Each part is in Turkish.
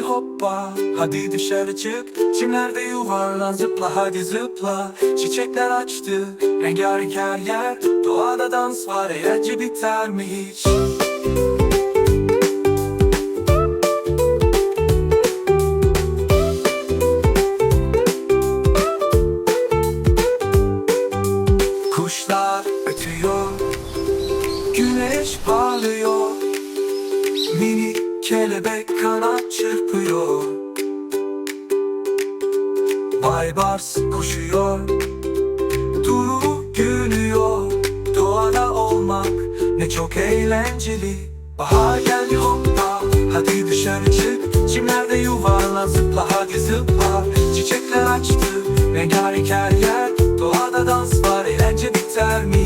hoppa Hadi dışarı çık. Çimlerde yuvarlan zıpla hadi zıpla. Çiçekler açtı Rengarenk her yer. Doğada dans var eğlence biter mi hiç kelebek kanat çırpıyor. Baybars koşuyor Duru gülüyor. Doğada olmak ne çok eğlenceli. Bahar geldi hoppa Hadi dışarı çık. Çimlerde yuvarlan zıpla hadi zıpla. Çiçekler açtı Rengarenk her yer. Doğada dans var eğlence biter mi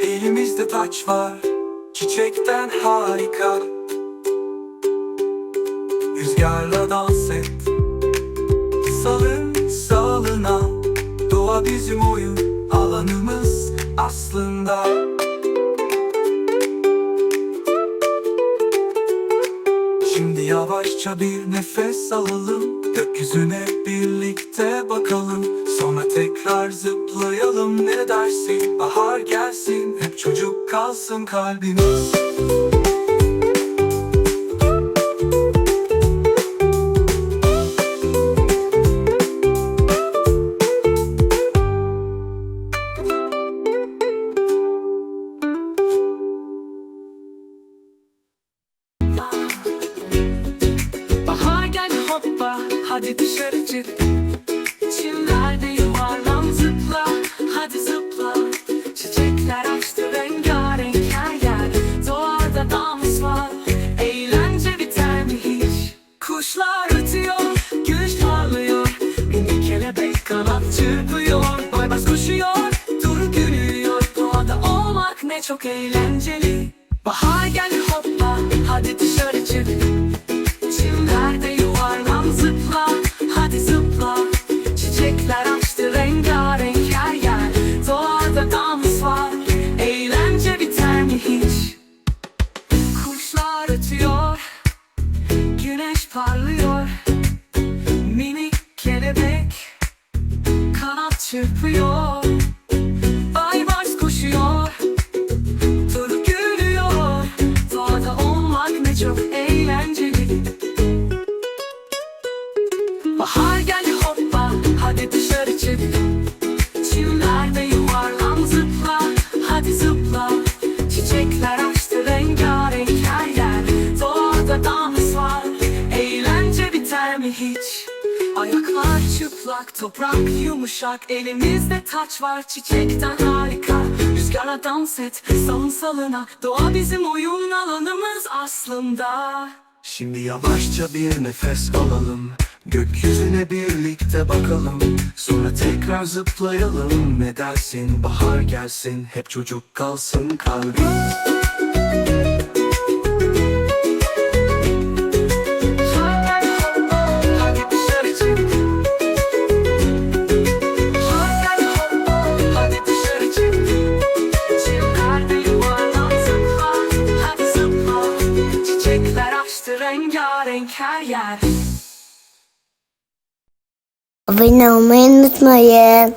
Elimizde taç var Çiçekten harika. Rüzgarla dans et Salın salına. Doğa bizim oyun alanımız aslında. Şimdi yavaşça bir nefes alalım Gökyüzüne birlikte kalbimiz Bahar gel hoppa hadi dışarı çık çok eğlenceli. Bahar gel hoppa hadi dışarı çık Çimlerde yuvarlan zıpla Hadi zıpla. Çiçekler açtı rengarenk her yer. Doğada dans var Eğlence biter mi hiç? Kuşlar ötüyor Güneş parlıyor Bahar geldi hoppa. Hadi dışarı çık Çimlerde yuvarlan zıpla. Hadi zıpla. Çiçekler açtı rengarenk her yer Doğada dans var. Eğlence biter mi hiç? Ayaklar çıplak toprak yumuşak. Elimizde taç var çiçekten harika. Rüzgara dans et salın salına. Doğa bizim oyun alanımız aslında. Şimdi yavaşça bir nefes alalım Gökyüzüne birlikte bakalım. Sonra tekrar zıplayalım. Ne dersin? Bahar gelsin. Hep çocuk kalsın kalbimiz Hadi dışarı çık Vem não menos mulher.